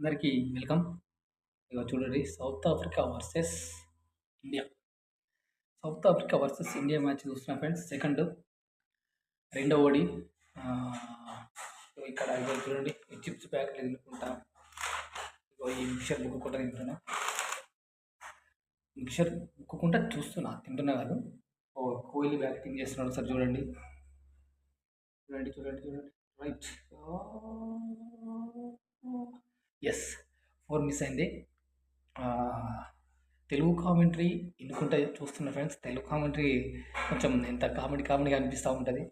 అందరికీ వెల్కమ్. ఇక చూడండి South Africa versus India. South Africa versus India match చూస్తున్నా ఫ్రెండ్స్ సెకండ్. రెండో ఓడి. ఇక్కడ ఇక చూడండి చిప్స్ ప్యాకెట్లు తినుకుంటా ఈ మిక్చర్ బుక్కుంటా తింటున్నా. మిక్చర్ బుక్కుంటా చూస్తున్నా తింటున్నా కాదు. ఓ కోహ్లీ బ్యాటింగ్ చేస్తున్నాడు సార్ చూడండి. చూడండి చూడండి చూడండి. రైట్. ఎస్ ఫోర్ మిస్ అయింది. తెలుగు కామెంటరీ ఎన్నుకుంటే చూస్తున్న ఫ్రెండ్స్ తెలుగు కామెంటరీ కొంచెం ఎంత కామెడీ కామెడీగా అనిపిస్తూ ఉంటుంది.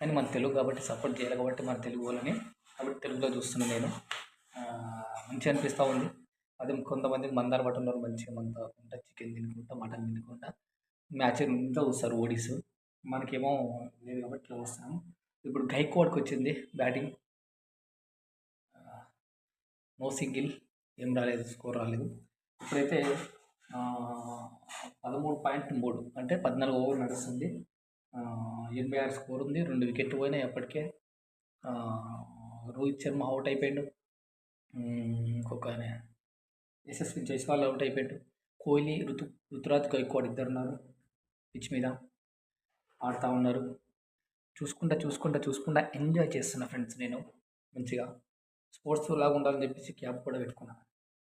కానీ మన తెలుగు కాబట్టి సపోర్ట్ చేయాలి కాబట్టి మన తెలుగు వాళ్ళని కాబట్టి తెలుగులో చూస్తున్నాను నేను. మంచిగా అనిపిస్తూ ఉంది. అదే కొంతమంది మందార ఉన్నారు మంచిగా మన ఉంటా చికెన్ తినుకుంటా మటన్ తినుకుంటా మ్యాచ్ ఇంత చూస్తారు ఓడీస్. మనకేమో లేదు కాబట్టి ఇట్లా వస్తాము ఇప్పుడు గైక్వాడ్కి వచ్చింది బ్యాటింగ్ నో సింగిల్ ఏం రాలేదు స్కోర్ రాలేదు. ఇప్పుడైతే పదమూడు పాయింట్ మూడు అంటే పద్నాలుగు ఓవర్ నడుస్తుంది. ఎనభై ఆరు స్కోర్ ఉంది రెండు వికెట్లు పోయినాయి అప్పటికే. రోహిత్ శర్మ అవుట్ అయిపోయాడు. ఇంకొక యశస్వి జైస్వాల్ అవుట్ అయిపోయాడు. కోహ్లీ ఋతు ఋతురాజ్ గైక్వాడ్ ఇద్దరు ఉన్నారు పిచ్ మీద ఆడుతూ ఉన్నారు. చూసుకుంటా చూసుకుంటా చూసుకుంటా ఎంజాయ్ చేస్తున్నా ఫ్రెండ్స్ నేను మంచిగా. స్పోర్ట్స్ లాగా ఉండాలని చెప్పేసి క్యాప్ కూడా పెట్టుకున్నాను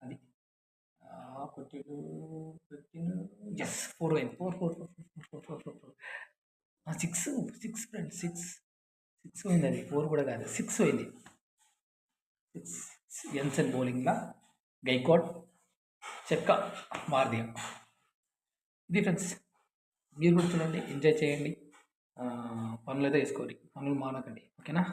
అది. కొట్టిడు ఫిఫ్టీన్ ఎస్ ఫోర్ అయింది four four four four four four four four six six friend six six పోయింది అది ఫోర్ కూడా కాదు సిక్స్ పోయింది. సిక్స్ ఎన్సెన్ బౌలింగ్లా గైకోడ్ చెక్క వార్దియా ఇది ఫ్రెండ్స్ మీరు కూడా చూడండి. ఎంజాయ్ చేయండి. పనులు అయితే వేసుకోండి పనులు మానకండి. ఓకేనా